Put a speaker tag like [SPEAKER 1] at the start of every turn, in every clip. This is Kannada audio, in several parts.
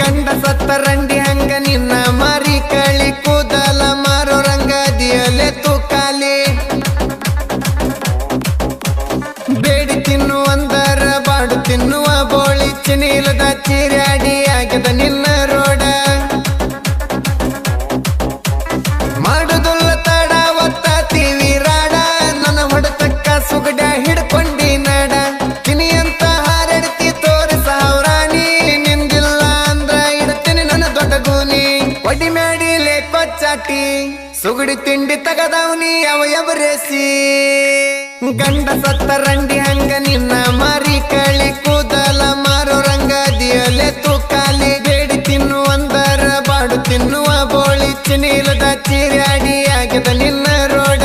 [SPEAKER 1] ಗಂಡ ಸತ್ತ ರಂಡಿ ಹಂಗ ನಿನ್ನ ಮರಿ ಕಳಿ ಕೂದಲ ಮಾರೋ ರಂಗ ದಿಯಲೆ ತೂಕಾಲಿ. ಬೇಡಿ ತಿನ್ನುವಂದರ, ಬಾಡು ತಿನ್ನುವ ಬೋಳಿ, ಚಿನಿಲದ ಚೀರಾಡಿ ಆಗ್ಯದ ಕೊಚ್ಚಾಟಿ ಸುಗುಡಿ ತಿಂಡಿ ತಗದವನಿ ಅವ ಗಂಡ ಸತ್ತ ರಂಡಿ ಹಂಗ ನಿನ್ನ ಮಾರಿ ಕಳಿ, ಕೂದಲ ಮಾರೋ ರಂಗ ದಿಯಲೆ ತೂಕಾಲಿ. ಬೇಡಿ ತಿನ್ನುವಂದರ, ಬಾಡು ತಿನ್ನುವ ಬೋಳಿ. ಚಿನಿಲದ ಚೀರಾಡಿ ಆಗ್ಯದ ನಿನ್ನ ರೋಡ.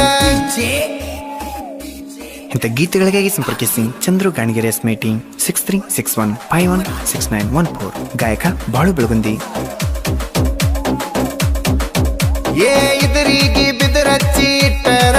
[SPEAKER 2] ಇಂಥ ಗೀತೆಗಳಿಗಾಗಿ ಸಂಪರ್ಕಿಸಿ Chandru Ganigere mating six three six one five one six nine one four ಗಾಯಕ ಬಾಳು ಬೆಳಗುಂದಿ.
[SPEAKER 1] ಏ ಇದರಿಗೆ ಬಿದರಚ್ಚಿ ಇಟ್ಟರ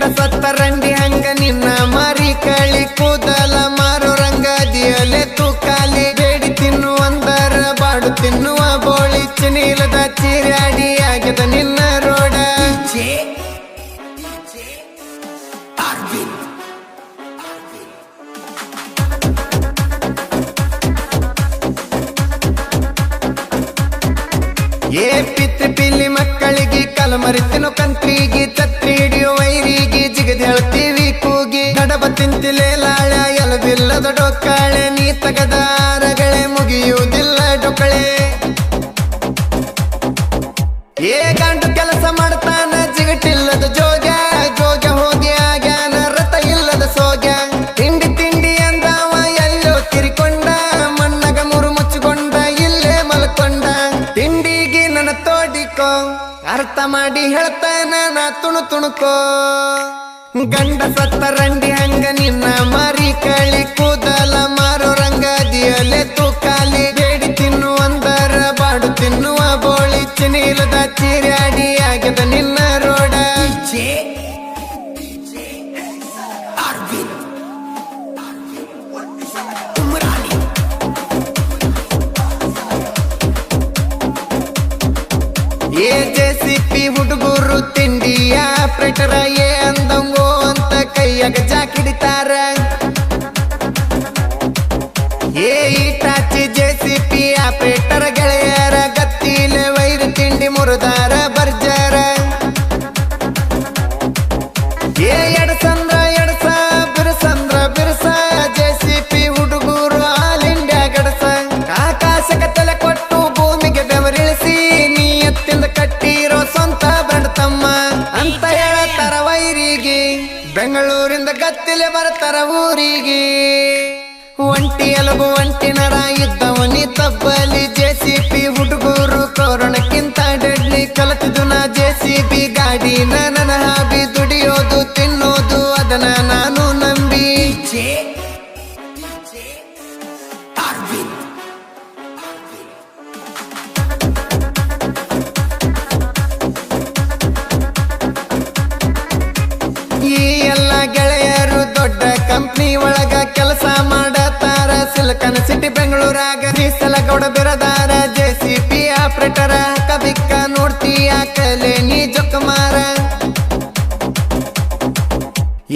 [SPEAKER 1] ಗಂಡ ಸತ್ತ ರಂಡಿ ಹಂಗ ನಿನ್ನ ಮರಿ ಕಳಿ ಕೂದಲ ಮಾರು ರಂಗದಿಯಲೆ ತೂಕಾಲಿ ಬೇಡಿ ತಿನ್ನುವಂದರ ಬಾಡು ತಿನ್ನುವ ಬೋಳಿ ಚಿನಿಲದ ಚೀರಾಡಿ ಆಗ್ಯದ ನಿನ್ನ ರೋಡ. ಏ ಪಿತ್ರಿ ಪಿಲ್ಲಿ ಮಕ್ಕಳಿಗೆ ಕಲಮರಿತಿನ ಕಂತ್ರಿಗೆ ಛತ್ರಿ ತಿಂತಿಲೆ ಲಾಳ ಎಲಬಿಲ್ಲದ ಡೊಕ್ಕಾಳೆ, ನೀ ತಗದಾರಗಳೇ, ಮುಗಿಯುವುದಿಲ್ಲ ಡೊಕ್ಕಳೆ. ಏ ಗಂಟು ಕೆಲಸ ಮಾಡ್ತಾನ, ಜಿಗಟಿಲ್ಲದ ಜೋಗ ಜೋಗ ಹೋಗಿ ಆಗ್ಯಾನ, ರಥ ಇಲ್ಲದ ಸೋಗ. ತಿಂಡಿ ತಿಂಡಿ ಅಂದಾವ, ಎಲ್ಲೋ ತಿರಿಕೊಂಡ ಮಣ್ಣಗ ಮುರು ಮುಚ್ಚಿಕೊಂಡ, ಇಲ್ಲೇ ಮಲ್ಕೊಂಡ. ತಿಂಡಿಗೆ ನನ್ನ ತೋಡಿಕೋ, ಅರ್ಥ ಮಾಡಿ ಹೇಳ್ತಾನ, ನಾ ತುಣು ತುಣುಕೋ. ಗಂಡ ಸತ್ತ ರಂಡಿ ಹಂಗ ನಿನ್ನ ಮರಿ ಕಳಿ ಕೂದಲ ಮಾರೋ ರಂಗದಿಯಲೆ ತೂಕಾಲಿ ಬೇಡಿ ತಿನ್ನುವಂದರ ಬಾಡು ತಿನ್ನುವ ಬೋಳಿ. ಚಿನಿಲದ ಚಿರಾಡಿ ಆಗದ ನಿನ್ನ ರೋಡ. ಏ ಜೆಸಿಪಿ ಹುಡುಗರು ತಿಂಡಿಯ ಪ್ರೆಟರ ಏ ಕೈಯಾಗ ಜಾಕಿಡಿತಾರ ಏ ಈಟಾಚಿ ಜೆಸಿಪಿ ಆಪರೇಟರ್ ಗೆಳೆಯರ ಗತ್ತಿಲೆ ಬರ್ತಾರ ಊರಿಗೆ. ಒಂಟಿ ಎಲುಬು ಒಂಟಿ ನರ ಇದ್ದವನಿ ತಬ್ಬಲಿ ಜೆಸಿಪಿ ಹುಡುಗರು ಕೊರೋನಕ್ಕಿಂತ ಡೆಡ್ಲಿ ಕಲತಿದ್ದು ನಾ ಜೆಸಿಬಿ ಗಾಡಿ. ನನ್ನ ಹಾಬಿ ದುಡಿಯೋದು, ತಿನ್ನೋದು ಮಾಡತಾರ ಸಿಲ್ಕನ್ ಸಿಟಿ ಬೆಂಗಳೂರಾಗ ಮೀಸಲ Gowda Biradar. J C P operator ಕಬಿಕ್ಕ ನೋಡ್ತೀಯ ಕಲೆ ನೀ ಜೊಕ್ಕಮಾರ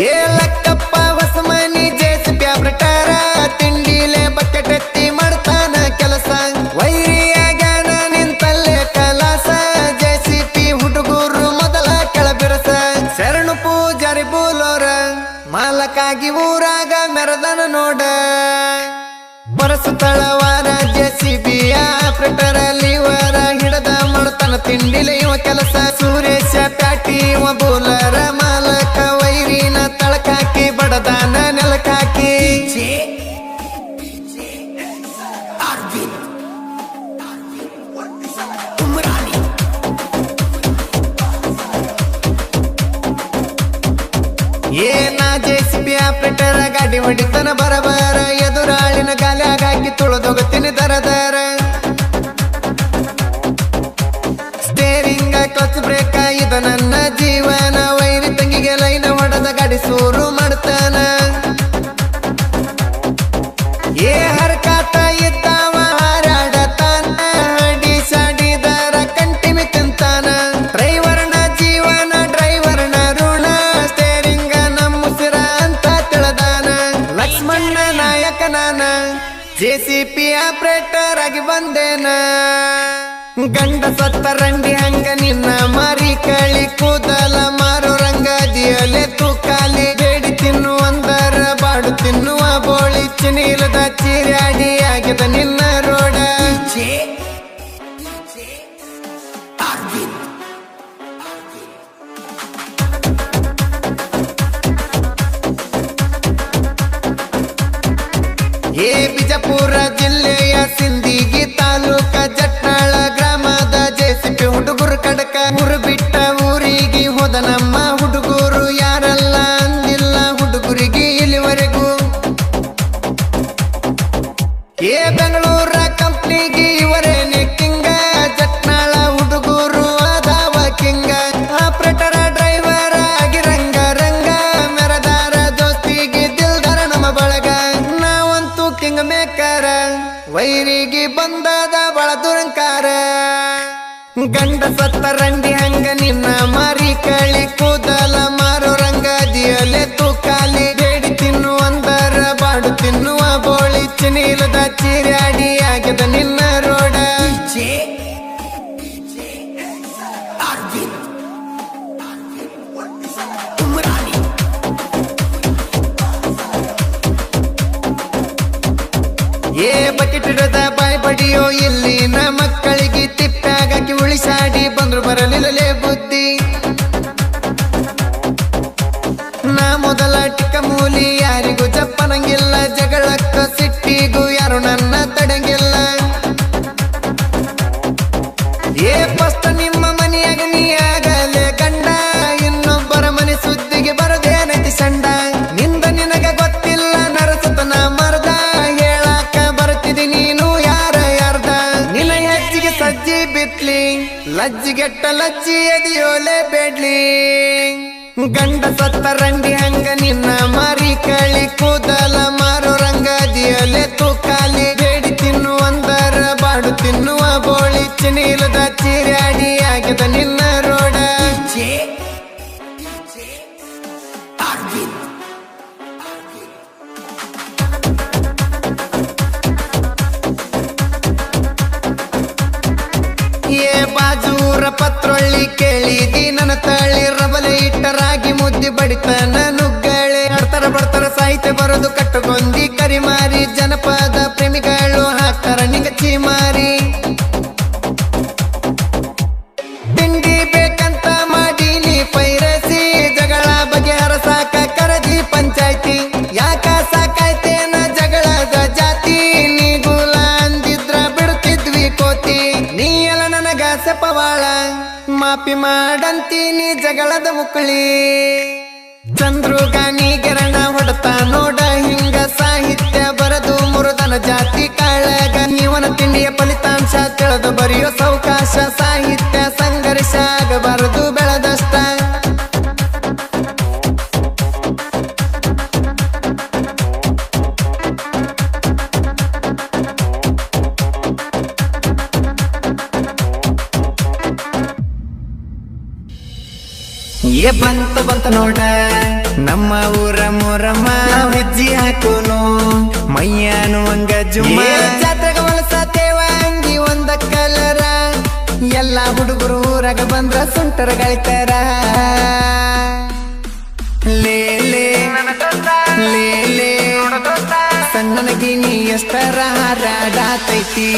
[SPEAKER 1] ಏ Lakkappa, Hosamani J C P operator ತಿಂಡಿಲೆ bucket ಎತ್ತಿ ಮಾಡ್ತಾನ ಕೆಲಸ. ವೈರಿಯಾಗ್ಯಾನ ನಿಂತಲ್ಲೇ ಕಲಾಸ. ಜೆ ಸಿ ಪಿ ಹುಡುಗರು ಮೊದಲ ಕೆಳಬಿರಸ. ಶರಣು ಪೂಜಾರಿ ಬೂಲೋರ ಮಾಲಕಾಗಿ ಊರಾಗ ಸುತ್ತಳವಾರ J C B operator lever ಹಿಡದ ಮಾಡ್ತಾನ ತಿಂಡಿಲ ಇವ ಕೆಲಸ. ಸುರೇಶ ಪ್ಯಾಟಿ ಇವ ಬೋಲರ ಮಾಲಕ ವೈರಿನ ತಳಕಾಕಿ ಬಡದಾನ ನೆಲಕಾಕಿ. ಏನ ಜೆ ಸಿ ಬಿ ಆಪ್ರೇಟರ್ ಗಾಡಿ ಹೊಡಿತನ ಬರ ಗಂಡ ಸತ್ತರಂಡಿ ಹಂಗ ನಿನ್ನ ಮಾರಿ ಕಳಿ ಕೂದಲ ಮಾರು ರಂಗದಿಯಲೆ ತೂಕಾಲಿ ಬೇಡಿ ತಿನ್ನುವಂದರ ಬಾಡು ತಿನ್ನುವ ಬೋಳಿ ಚಿನಿಲದ ಚಿರಾಡಿ ಆಗ್ಯದ ನಿನ್ನ ರೋಡ. ಏ ಬಿಜಾಪುರ ಜಿಲ್ಲೆಯ ಸಿಂದಿಗಿ ಬಂದದ ಬಳ ದುರಂಕಾರ ಗಂಡ ಸತ್ತ ರಂಡಿ ಹಂಗ ನಿನ್ನ ಮಾರಿ ಕಳಿ ಕೂದಲ ಮಾರೋ ರಂಗದಿಯಲೆ ತೂಕಾಲಿ ಬೇಡಿ ತಿನ್ನುವ ಅಂದರ ಬಾಡು ತಿನ್ನುವ ಬೋಳಿ. ಚಿನಿಲದ ಚಿರಾಡಿ ಆಗ್ಯದ ನಿನ್ನ ರೋಡ. ಏ ಬಕೆಟ್ ಹಿಡದ ಇಲ್ಲಿ ಇಲ್ಲಿನ ಮಕ್ಕಳಿಗೆ ತಿಪ್ಪಾಗಕ್ಕೆ ಉಳಿಸಾಡಿ ಬಂದ್ರು ಬರಲಿಲ್ಲಲೇ ಬುದ್ಧಿ. ನಾ ಮೊದಲ ಟಿಕ್ಕ ಮೂಲಿ ಯಾರಿಗೂ ಜಪ್ಪನಂಗಿಲ್ಲ ಜಗಳಕ್ಕ ಸಿಟ್ಟಿಗೂ ಯಾರು ನನ್ನ ಲಜ್ಜಿಗೆಟ್ಟ ಲಜ್ಜಿ ಎದಿಯೋಲೆ ಬೇಡ್ಲಿ. ಗಂಡ ಸತ್ತ ರಂಗಿ ಹಂಗ ನಿನ್ನ ಮಾರಿ ಕಳಿ, ಕೂದಲ ಮಾರೋ ರಂಗದಿಯಲೆ ತೂಕಾಲಿ ಬೇಡಿ ತಿನ್ನುವಂದರ ಬಾಡು ತಿನ್ನುವ ಬೋಳಿ. ಚಿನಿಲದ ಚಿರಾಡಿ ತಳಿ ಮಾಪಿ ಮಾಡಂತೀನಿ ಜಗಳದ ಮುಕ್ಕಳಿ ಚಂದ್ರು ಗಾನಿ ಗೆರಣ ಹೊಡತ ನೋಡ ಹಿಂಗ ಸಾಹಿತ್ಯ ಬರದು ಮುರುದನ ಜಾತಿ ಕಾಳಗ. ನೀವನ ತಿಂಡಿಯ ಫಲಿತಾಂಶ ಏ ಬಂತ ಬಂತ ನೋಡ. ನಮ್ಮ ಊರ ಮೊರಮ್ಮ ಹೆಜ್ಜಿ ಹಾಕೋನು. ಮೈಯಾನು ಹಂಗ ಜುಮ್ಮ. ಜಾತ್ರೆಗ ಹೊಲಸಾತೇವ ಅಂಗಿ ಒಂದ ಕಲರ. ಎಲ್ಲ ಹುಡುಗರು ಊರಾಗ ಬಂದ್ರ ಸುಂಟರ ಗಳಿತಾರ. ಲೇ ಲೇ. ಲೇ ಲೇ. ಸಣ್ಣನ ಗಿಣಿ ಎಷ್ಟರ ಹಾರಾಡತೈತಿ.